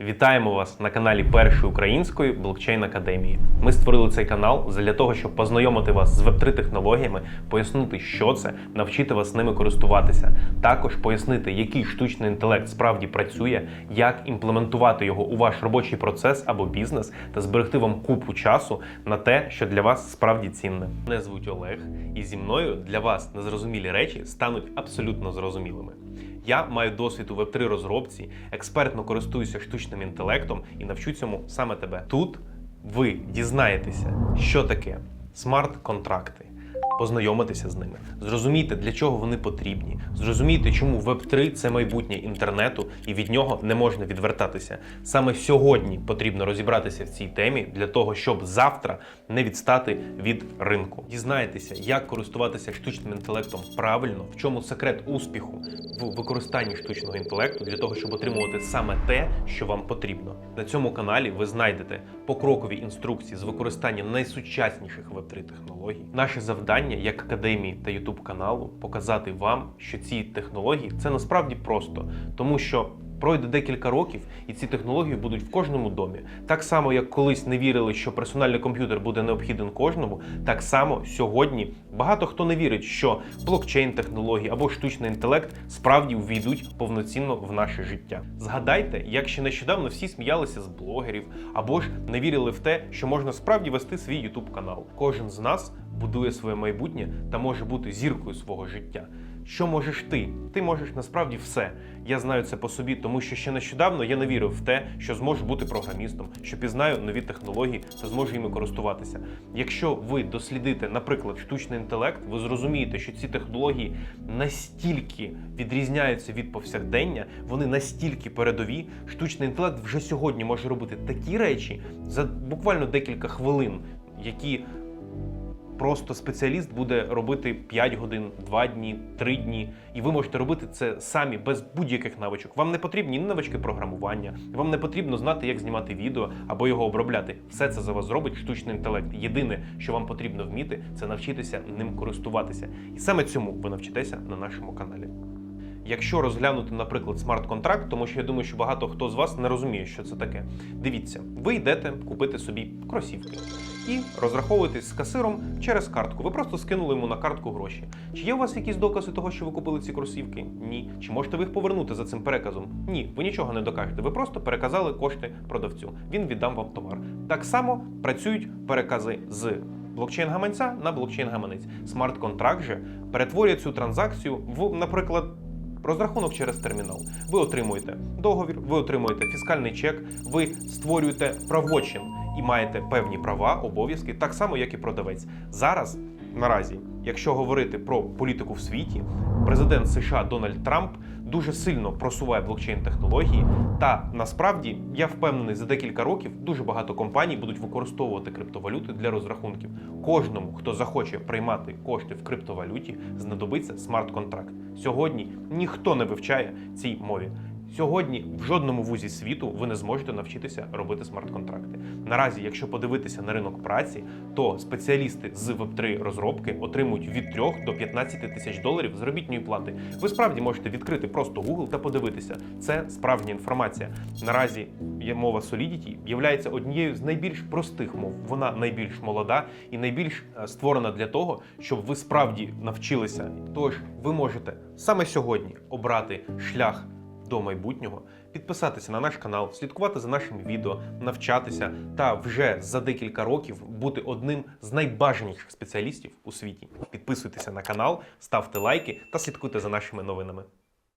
Вітаємо вас на каналі Першої української блокчейн академії. Ми створили цей канал для того, щоб познайомити вас з веб 3 технологіями, пояснити, що це, навчити вас ними користуватися. Також пояснити, який штучний інтелект справді працює, як імплементувати його у ваш робочий процес або бізнес, та зберегти вам купу часу на те, що для вас справді цінне. Мене звуть Олег, і зі мною для вас незрозумілі речі стануть абсолютно зрозумілими. Я маю досвід у веб 3 розробці, експертно користуюся штучним інтелектом і навчу цьому саме тебе. Тут ви дізнаєтеся, що таке смарт-контракти, познайомитися з ними, зрозумійте, для чого вони потрібні, зрозумійте, чому Web3 – це майбутнє інтернету, і від нього не можна відвертатися. Саме сьогодні потрібно розібратися в цій темі для того, щоб завтра не відстати від ринку. Дізнаєтеся, як користуватися штучним інтелектом правильно, в чому секрет успіху в використанні штучного інтелекту для того, щоб отримувати саме те, що вам потрібно. На цьому каналі ви знайдете покрокові інструкції з використання найсучасніших Web3 технологій. Наше завдання як академії та YouTube каналу показати вам, що ці технології це насправді просто, тому що. Пройде декілька років, і ці технології будуть в кожному домі. Так само, як колись не вірили, що персональний комп'ютер буде необхіден кожному, так само сьогодні багато хто не вірить, що блокчейн технології або штучний інтелект справді увійдуть повноцінно в наше життя. Згадайте, як ще нещодавно всі сміялися з блогерів, або ж не вірили в те, що можна справді вести свій YouTube канал. Кожен з нас будує своє майбутнє та може бути зіркою свого життя. Що можеш ти? Ти можеш насправді все. Я знаю це по собі, тому що ще нещодавно я не вірив в те, що зможу бути програмістом, що пізнаю нові технології та зможу їми користуватися. Якщо ви дослідите, наприклад, штучний інтелект, ви зрозумієте, що ці технології настільки відрізняються від повсякдення, вони настільки передові. Штучний інтелект вже сьогодні може робити такі речі за буквально декілька хвилин, які Просто спеціаліст буде робити 5 годин, 2 дні, 3 дні, і ви можете робити це самі без будь-яких навичок. Вам не потрібні ні навички програмування, вам не потрібно знати, як знімати відео або його обробляти. Все це за вас зробить штучний інтелект. Єдине, що вам потрібно вміти, це навчитися ним користуватися. І саме цьому ви навчитеся на нашому каналі. Якщо розглянути, наприклад, смарт-контракт, тому що я думаю, що багато хто з вас не розуміє, що це таке. Дивіться, ви йдете купити собі кросівки і розраховуєтесь з касиром через картку. Ви просто скинули йому на картку гроші. Чи є у вас якісь докази того, що ви купили ці кросівки? Ні. Чи можете ви їх повернути за цим переказом? Ні, ви нічого не докажете. Ви просто переказали кошти продавцю. Він віддам вам товар. Так само працюють перекази з блокчейн-гаманця на блокчейн-гаманець. Смарт-контракт же перетворює цю транзакцію в, наприклад. Розрахунок через термінал. Ви отримуєте договір, ви отримуєте фіскальний чек, ви створюєте правочин і маєте певні права, обов'язки, так само, як і продавець. Зараз, наразі, якщо говорити про політику в світі, президент США Дональд Трамп дуже сильно просуває блокчейн технології. Та насправді я впевнений, за декілька років дуже багато компаній будуть використовувати криптовалюти для розрахунків. Кожному, хто захоче приймати кошти в криптовалюті, знадобиться смарт-контракт. Сьогодні ніхто не вивчає цій мові. Сьогодні в жодному вузі світу ви не зможете навчитися робити смарт-контракти. Наразі, якщо подивитися на ринок праці, то спеціалісти з Web3 розробки отримують від 3 до 15 тисяч доларів заробітної плати. Ви справді можете відкрити просто Google та подивитися. Це справжня інформація. Наразі є мова Solidity є однією з найбільш простих мов. Вона найбільш молода і найбільш е, створена для того, щоб ви справді навчилися. Тож ви можете саме сьогодні обрати шлях до майбутнього, підписатися на наш канал, слідкувати за нашими відео, навчатися та вже за декілька років бути одним з найбажаніших спеціалістів у світі. Підписуйтеся на канал, ставте лайки та слідкуйте за нашими новинами.